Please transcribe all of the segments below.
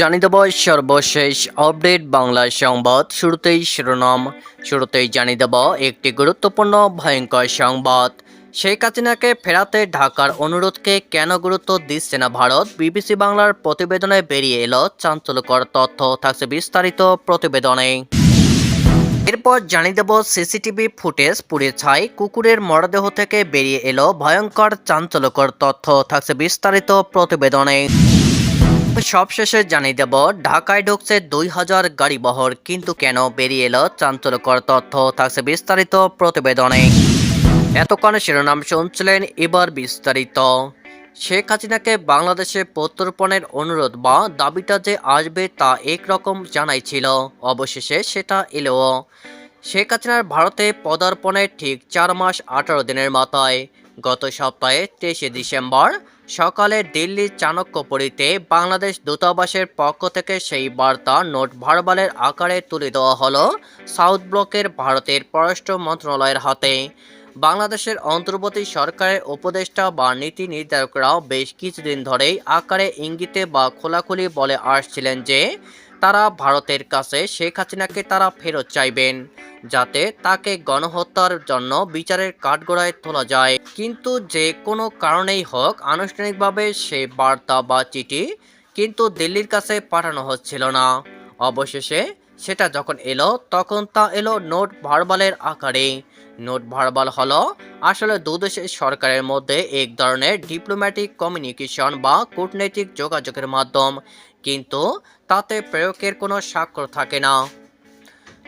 জানিয়ে দেব সর্বশেষ আপডেট বাংলা সংবাদ। শুরুতেই শিরোনাম। শুরুতেই জানিয়ে দেব একটি গুরুত্বপূর্ণ ভয়ঙ্কর সংবাদ। শেখ হাসিনাকে ফেরাতে ঢাকার অনুরোধকে কেন গুরুত্ব দিচ্ছে না ভারত? বিবিসি বাংলার প্রতিবেদনে বেরিয়ে এলো চাঞ্চল্যকর তথ্য। থাকছে বিস্তারিত প্রতিবেদনে। এরপর জানিয়ে দেব সিসিটিভি ফুটেজ পুড়ে ছাই। কুকুরের মরদেহ থেকে বেরিয়ে এলো ভয়ঙ্কর চাঞ্চল্যকর তথ্য। থাকছে বিস্তারিত প্রতিবেদনে। সবশেষে জানিয়ে দেব, ঢাকায় ঢুকছে দুই হাজার গাড়ি বহর, কিন্তু কেন বেরিয়ে এলো চাঞ্চল্যকর তথ্য থাকছে বিস্তারিত প্রতিবেদনে। এতক্ষণ শিরোনাম শুনছিলেন এবার বিস্তারিত। শেখ হাসিনাকে বাংলাদেশে প্রত্যর্পণের অনুরোধ বা দাবিটা যে আসবে তা একরকম জানাই ছিল। অবশেষে সেটা এলো। শেখ হাসিনার ভারতে পদার্পণের ঠিক চার মাস আঠারো দিনের মাথায়, গত সপ্তাহে তেইশে ডিসেম্বর সকালে দিল্লির চাণক্যপুরীতে বাংলাদেশ দূতাবাসের পক্ষ থেকে সেই বার্তা নোট ভারবালের আকারে তুলে দেওয়া হলো সাউথ ব্লকের ভারতের পররাষ্ট্র মন্ত্রণালয়ের হাতে। বাংলাদেশের অন্তর্বর্তী সরকারের উপদেষ্টা বা নীতি নির্ধারকরাও বেশ কিছুদিন ধরেই আকারে ইঙ্গিতে বা খোলাখুলি বলে আসছিলেন যে তারা ভারতের কাছে শেখ হাসিনাকে তারা ফেরত চাইবেন, যাতে তাকে গণহত্যার জন্য বিচারের কাঠগড়ায় তোলা যায়। কিন্তু যে কোনো কারণেই হোক, আনুষ্ঠানিকভাবে সে বার্তা বা চিঠি কিন্তু দিল্লির কাছে পাঠানো হচ্ছিল না। অবশেষে সেটা যখন এলো, তখন তা এলো নোট ভারবালের আকারে। নোট ভারবাল হলো আসলে দুদেশের সরকারের মধ্যে এক ধরনের ডিপ্লোম্যাটিক কমিউনিকেশন বা কূটনৈতিক যোগাযোগের মাধ্যম। কিন্তু তাতে প্রয়োগের কোনো স্বাক্ষর থাকে না।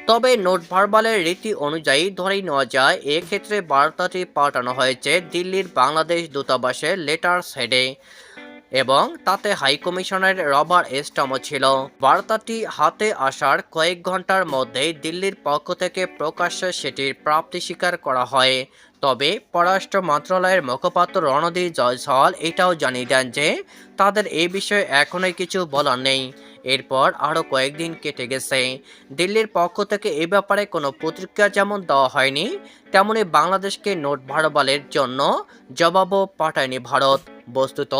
তবে নোট ভারবালের রীতি অনুযায়ী ধরেই নেওয়া যায়, এক্ষেত্রে বার্তাটি পাঠানো হয়েছে দিল্লির বাংলাদেশ দূতাবাসের লেটার হেডে এবং তাতে হাই কমিশনের রবার স্টামও ছিল। বার্তাটি হাতে আসার কয়েক ঘণ্টার মধ্যেই দিল্লির পক্ষ থেকে প্রকাশ্যে সেটির প্রাপ্তি স্বীকার করা হয়। তবে পররাষ্ট্র মন্ত্রণালয়ের মুখপাত্র রণদীপ জয়সওয়াল এটাও জানিয়ে দেন যে তাদের এই বিষয়ে এখনই কিছু বলার নেই। এরপর আরও কয়েকদিন কেটে গেছে। দিল্লির পক্ষ থেকে এ ব্যাপারে কোনো প্রতিক্রিয়া যেমন দেওয়া হয়নি তেমনই বাংলাদেশকে নোট ভারবালের জন্য জবাবও পাঠায়নি ভারত। বস্তুত,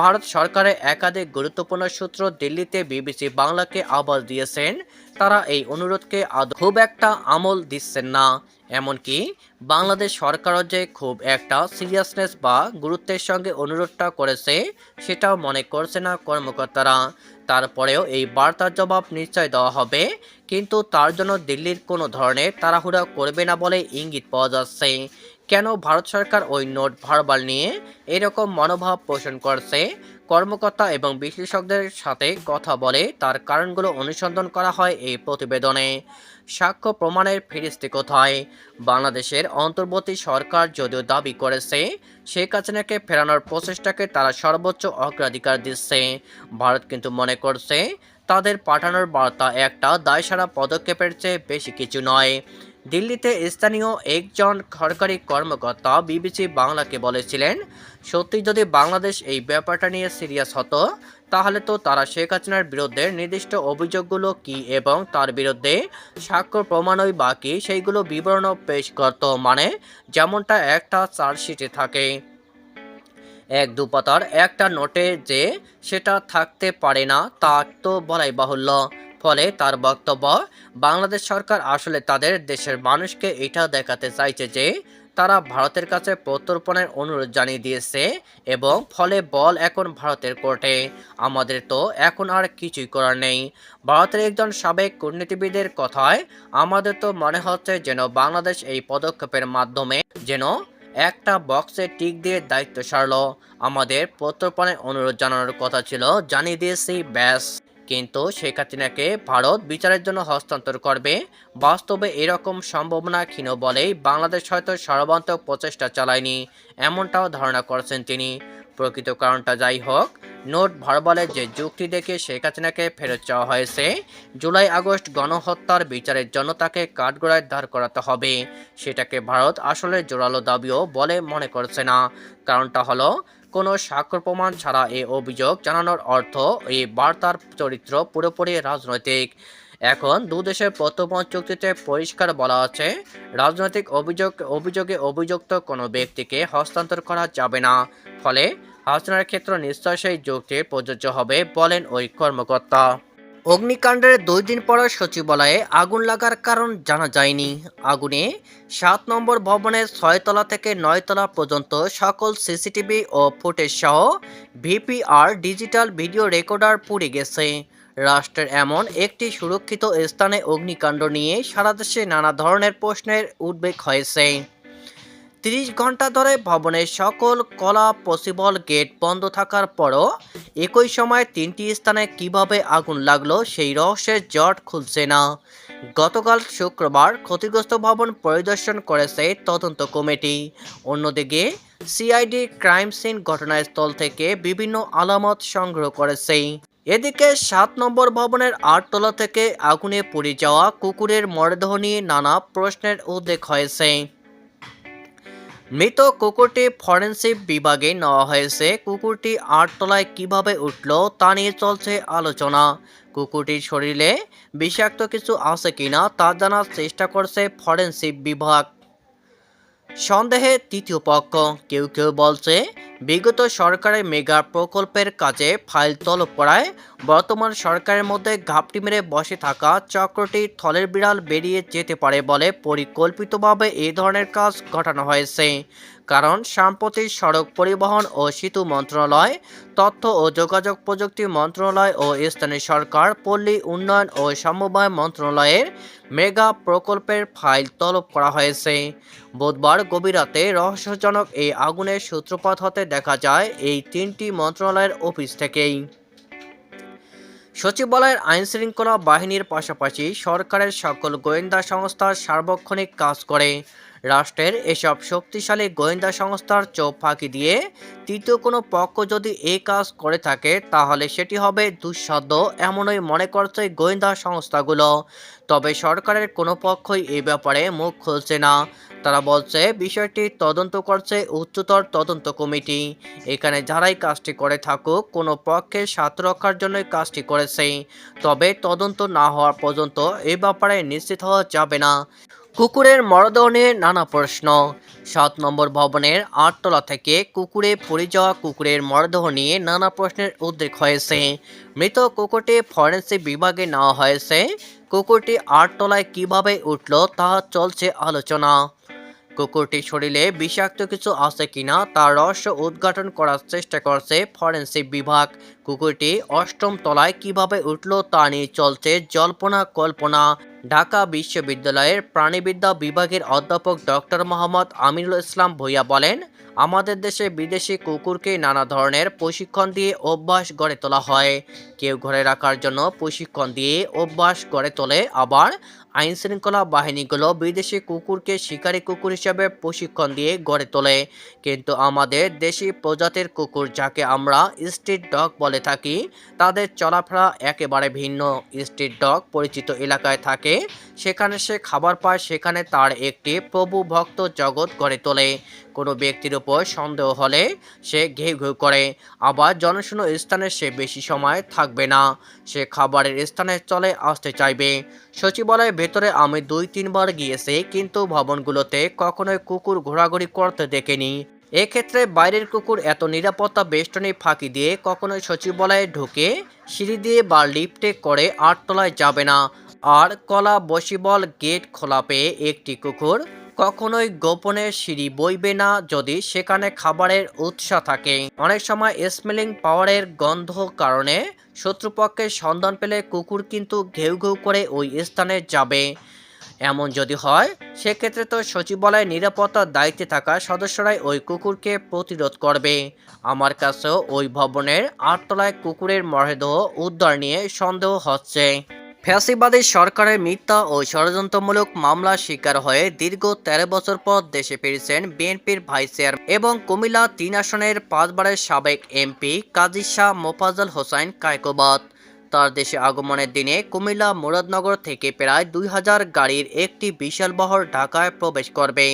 ভারত সরকারের একাধিক গুরুত্বপূর্ণ সূত্র দিল্লিতে বিবিসি বাংলাকে আবাস দিয়েছেন। তারা এই অনুরোধকে খুব একটা আমল দিচ্ছেন না। এমনকি বাংলাদেশ সরকারও যে খুব একটা সিরিয়াসনেস বা গুরুত্বের সঙ্গে অনুরোধটা করেছে, সেটাও মনে করছে না কর্মকর্তারা। তারপরেও এই বার্তার জবাব নিশ্চয় দেওয়া হবে, কিন্তু তার জন্য দিল্লির কোনো ধরনের তাড়াহুড়া করবে না বলে ইঙ্গিত পাওয়া যাচ্ছে। কেন ভারত সরকার ওই নোট ভারবাল নিয়ে এরকম মনোভাব পোষণ করছে? কর্মকর্তা এবং বিশ্লেষকদের সাথে কথা বলে তার কারণগুলো অনুসন্ধান করা হয় এই প্রতিবেদনে। সাক্ষ্য প্রমাণের ফিরিস্তি কোথায়? বাংলাদেশের অন্তর্বর্তী সরকার যদিও দাবি করেছে, শেখ হাসিনাকে ফেরানোর প্রচেষ্টাকে তারা সর্বোচ্চ অগ্রাধিকার দিচ্ছে। ভারত কিন্তু মনে করছে, তাদের পাঠানোর বার্তা একটা দায়সারা পদক্ষেপের চেয়ে বেশি কিছু নয়। দিল্লিতে স্থানীয় একজন সরকারি কর্মকর্তা বিবিসি বাংলাকে বলেছিলেন, সত্যি যদি বাংলাদেশ এই ব্যাপারটা নিয়ে সিরিয়াস হতো, তাহলে তো তারা শেখ হাসিনার বিরুদ্ধে নির্দিষ্ট অভিযোগগুলো কি এবং তার বিরুদ্ধে স্বাক্ষর প্রমাণই বা কি সেইগুলো বিবরণ পেশ করত। মানে যেমনটা একটা চার্জশিটে থাকে। এক দুপাতার একটা নোটে যে সেটা থাকতে পারে না, তা তো বলাই বাহুল্য। ফলে তার বক্তব্য, বাংলাদেশ সরকার আসলে তাদের দেশের মানুষকে এটা দেখাতে চাইছে যে, তারা ভারতের কাছে প্রত্যর্পণের অনুরোধ জানিয়ে দিয়েছে এবং ফলে বল এখন ভারতের কোর্টে। আমাদের তো এখন আর কিছুই করার নেই। ভারতের একজন সাবেক কূটনীতিবিদের কথায়, আমাদের তো মনে হচ্ছে যেন বাংলাদেশ এই পদক্ষেপের মাধ্যমে যেন একটা বক্সে টিক দিয়ে দায়িত্ব সারল। আমাদের প্রত্যর্পণের অনুরোধ জানানোর কথা ছিল, জানিয়ে দিয়েছি, ব্যাস। কিন্তু শেখ হাসিনাকে ভারত বিচারের জন্য হস্তান্তর করবে। বাস্তবে এরকম সম্ভাবনা ক্ষীণ বলেই বাংলাদেশ হয়তো সর্বান্তক প্রচেষ্টা চালায়নি, এমনটাও ধারণা করছেন তিনি। প্রকৃত কারণটা যাই হোক, নোট ভারবালের যে যুক্তি দেখে শেখ হাসিনাকে ফেরত চাওয়া হয়েছে, জুলাই আগস্ট গণহত্যার বিচারের জন্য তাকে কাঠগড়ায় দাঁড় করাতে হবে। সেটাকে ভারত আসলে জোরালো দাবিও বলে মনে করছে না। কারণটা হলো কোনো স্বাক্ষর প্রমাণ ছাড়া এ অভিযোগ জানানোর অর্থ এই বার্তার চরিত্র পুরোপুরি রাজনৈতিক। এখন দু দেশের প্রত্যর্পণ চুক্তিতে পরিষ্কার বলা আছে, রাজনৈতিক অভিযোগ, অভিযোগে অভিযুক্ত কোনো ব্যক্তিকে হস্তান্তর করা যাবে না। ফলে হাসনার ক্ষেত্র নিশ্চয় সেই যুক্তি প্রযোজ্য হবে বলেন ওই কর্মকর্তা। অগ্নিকাণ্ডের দুই দিন পর সচিবালয়ে আগুন লাগার কারণ জানা যায়নি। আগুনে সাত নম্বর ভবনের ছয়তলা থেকে নয়তলা পর্যন্ত সকল সিসিটিভি ও ফুটেজ সহ ভিপিআর ডিজিটাল ভিডিও রেকর্ডার পুড়ে গেছে। রাষ্ট্রের এমন একটি সুরক্ষিত স্থানে অগ্নিকাণ্ড নিয়ে সারা দেশে নানা ধরনের প্রশ্নের উদ্বেগ হয়েছে। তিরিশ ঘণ্টা ধরে ভবনের সকল কলা পসিবল গেট বন্ধ থাকার পরও একই সময় তিনটি স্থানে কীভাবে আগুন লাগল সেই রহস্যের জট খুলছে না। গতকাল শুক্রবার ক্ষতিগ্রস্ত ভবন পরিদর্শন করেছে তদন্ত কমিটি। অন্যদিকে সিআইডি ক্রাইম সিন ঘটনাস্থল থেকে বিভিন্ন আলামত সংগ্রহ করেছে। এদিকে, সাত নম্বর ভবনের আটতলা থেকে আগুনে পুড়ে যাওয়া কুকুরের মরদেহ নিয়ে নানা প্রশ্নের উদ্বেগ হয়েছে। মৃত কুকুরটি ফরেন্সিক বিভাগে নেওয়া হয়েছে। কুকুরটি আটতলায় কীভাবে উঠল তা নিয়ে চলছে আলোচনা। কুকুরটির শরীরে বিষাক্ত কিছু আছে কিনা তা জানার চেষ্টা করছে ফরেন্সিক বিভাগ। সন্দেহে তৃতীয় পক্ষ কেউ কেউ বলছে, বিগত সরকারের মেগা প্রকল্পের কাজে ফাইল তলব করায় বর্তমান সরকারের মধ্যে ঘাপটি মেরে বসে থাকা চক্রটি থলের বিড়াল বেরিয়ে যেতে পারে বলে পরিকল্পিতভাবে এই ধরনের কাজ ঘটানো হয়েছে। কারণ সাম্প্রতিক সড়ক পরিবহন ও সেতু মন্ত্রণালয়, তথ্য ও যোগাযোগ প্রযুক্তি মন্ত্রণালয় ও স্থানীয় সরকার, পল্লী উন্নয়ন ও সমবায় মন্ত্রণালয়ের মেগা প্রকল্পের ফাইল তলব করা হয়েছে। বুধবার গভীর রাতে রহস্যজনক এই আগুনের সূত্রপাত হতে দেখা যায় এই তিনটি মন্ত্রণালয়ের অফিস থেকেই। সচিবালয়ের আইনশৃঙ্খলা বাহিনীর পাশাপাশি সরকারের সকল গোয়েন্দা সংস্থা সার্বক্ষণিক কাজ করে। রাষ্ট্রের এসব শক্তিশালী গোয়েন্দা সংস্থার চোখ ফাঁকি দিয়ে তৃতীয় কোনো পক্ষ যদি এই কাজ করে থাকে, তাহলে সেটি হবে দুঃসাধ্য এমনই মনে করছে গোয়েন্দা সংস্থাগুলো। তবে সরকারের কোনো পক্ষই এই ব্যাপারে মুখ খুলছে না। তারা বলছে, বিষয়টি তদন্ত করছে উচ্চতর তদন্ত কমিটি। এখানে যারাই কাজটি করে থাকুক, কোনো পক্ষের স্বার্থ রক্ষার জন্যই কাজটি করেছে। তবে তদন্ত না হওয়া পর্যন্ত এ ব্যাপারে নিশ্চিত হওয়া যাবে না। কুকুরের মরদেহ নিয়ে নানা প্রশ্ন। সাত নম্বর ভবনের আটতলা থেকে কুকুরে পড়ে যাওয়া কুকুরের মরদেহ নিয়ে নানা প্রশ্নের উদ্রেক হয়েছে। মৃত কুকুরটি ফরেন্সিক বিভাগে নেওয়া হয়েছে। কুকুরটি আটতলায় কীভাবে উঠল তা চলছে আলোচনা। কুকুরটির শরীরে বিষাক্ত কিছু আছে কিনা তার রহস্য উদ্ঘাটন করার চেষ্টা করছে ফরেন্সিক বিভাগ। কুকুরটি অষ্টম তলায় কীভাবে উঠল তা নিয়ে চলছে জল্পনা কল্পনা। ঢাকা বিশ্ববিদ্যালয়ের প্রাণীবিদ্যা বিভাগের অধ্যাপক ডক্টর মোহাম্মদ আমিরুল ইসলাম ভূঁইয়া বলেন, আমাদের দেশে বিদেশি কুকুরকে নানা ধরনের প্রশিক্ষণ দিয়ে অভ্যাস গড়ে তোলা হয়। কেউ ঘরে রাখার জন্য প্রশিক্ষণ দিয়ে অভ্যাস গড়ে তোলে, আবার আইন শৃঙ্খলা বাহিনীগুলো বিদেশি কুকুরকে শিকারী কুকুর হিসেবে প্রশিক্ষণ দিয়ে গড়ে তোলে। কিন্তু আমাদের দেশি প্রজাতির কুকুর যাকে আমরা স্ট্রিট ডগ বলে থাকি, তাদের চলাফেরা একেবারে ভিন্ন। স্ট্রিট ডগ পরিচিত এলাকায় থাকে, সেখানে সে খাবার পায়, সেখানে তার একটি প্রভু ভক্ত জগৎ গড়ে তোলে। কোনো ব্যক্তির উপর সন্দেহ হলে সে ঘেউ ঘেউ করে, আবার জনশূন্য স্থানে সে বেশি সময় থাকবে না। সে খাবারের স্থানে চলে আসতে চাইবে। সচিবালয়ের ভেতরে আমি দুই, তিনবার গিয়েছি, কিন্তু ভবনগুলোতে কখনোই কুকুর ঘোরাঘুরি করতে দেখিনি। এক্ষেত্রে বাইরের কুকুর এত নিরাপত্তা বেষ্টনী ফাঁকি দিয়ে কখনোই সচিবালয়ে ঢুকে সিঁড়ি দিয়ে বা লিফটে করে আটতলায় যাবে না। আর কলা বসিবল গেট খোলা পেয়ে একটি কুকুর কখনোই গোপনে সিঁড়ি বইবে না যদি সেখানে খাবারের উৎস থাকে। অনেক সময় স্মেলিং পাওয়ারের গন্ধ কারণে শত্রুপক্ষের সন্ধান পেলে কুকুর কিন্তু ঘেউ ঘেউ করে ওই স্থানে যাবে। এমন যদি হয়, সেক্ষেত্রে তো সচিবালয়ের নিরাপত্তার দায়িত্বে থাকা সদস্যরাই ওই কুকুরকে প্রতিরোধ করবে। আমার কাছেও ওই ভবনের আটতলায় কুকুরের মরদেহ উদ্ধার নিয়ে সন্দেহ হচ্ছে। ফ্যাসিবাদী সরকারের মিথ্যা ও ষড়যন্ত্রমূলক মামলার শিকার হয়ে দীর্ঘ তেরো বছর পর দেশে ফিরেছেন বিএনপির ভাইস চেয়ার এবং কুমিল্লা তিন আসনের পাঁচবারের সাবেক এমপি কাজী শাহ মোফাজল হোসাইন কায়কোবাদ। তার দেশে আগমনের দিনে কুমিল্লা মুরাদনগর থেকে প্রায় দুই হাজার গাড়ির একটি বিশাল বহর ঢাকায় প্রবেশ করবে।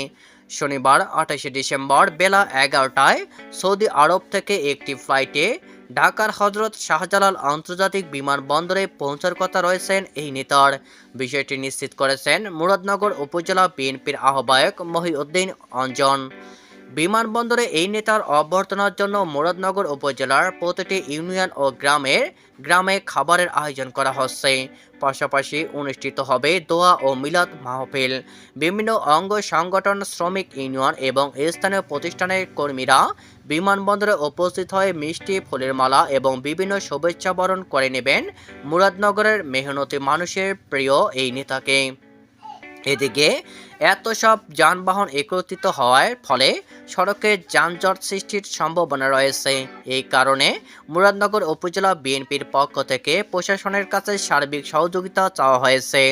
শনিবার আঠাশে ডিসেম্বর বেলা এগারোটায় সৌদি আরব থেকে একটি ফ্লাইটে ঢাকার হজরত শাহজালাল আন্তর্জাতিক বিমানবন্দরে পৌঁছার কথা রয়েছেন এই নেতার। বিষয়টি নিশ্চিত করেছেন মুরাদনগর উপজেলা বিএনপির আহ্বায়ক মহিউদ্দিন অঞ্জন। বিমানবন্দরে এই নেতার অভ্যর্থনার জন্য মুরাদনগর উপজেলার প্রতিটি ইউনিয়ন ও গ্রামের গ্রামে খাবারের আয়োজন করা হচ্ছে। পাশাপাশি অনুষ্ঠিত হবে দোয়া ও মিলাদ মাহফিল। বিভিন্ন অঙ্গ সংগঠন, শ্রমিক ইউনিয়ন এবং স্থানীয় প্রতিষ্ঠানের কর্মীরা বিমানবন্দরে উপস্থিত হয়ে মিষ্টি, ফুলের মালা এবং বিভিন্ন শুভেচ্ছা বরণ করে নেবেন মুরাদনগরের মেহনতি মানুষের প্রিয় এই নেতাকে। এদিকে এত সব যানবাহন একত্রিত হওয়ার ফলে সড়কে যানজট সৃষ্টির সম্ভাবনা রয়েছে। এই কারণে মুরাদনগর উপজেলা বিএনপির পক্ষ থেকে প্রশাসনের কাছে সার্বিক সহযোগিতা চাওয়া হয়েছে।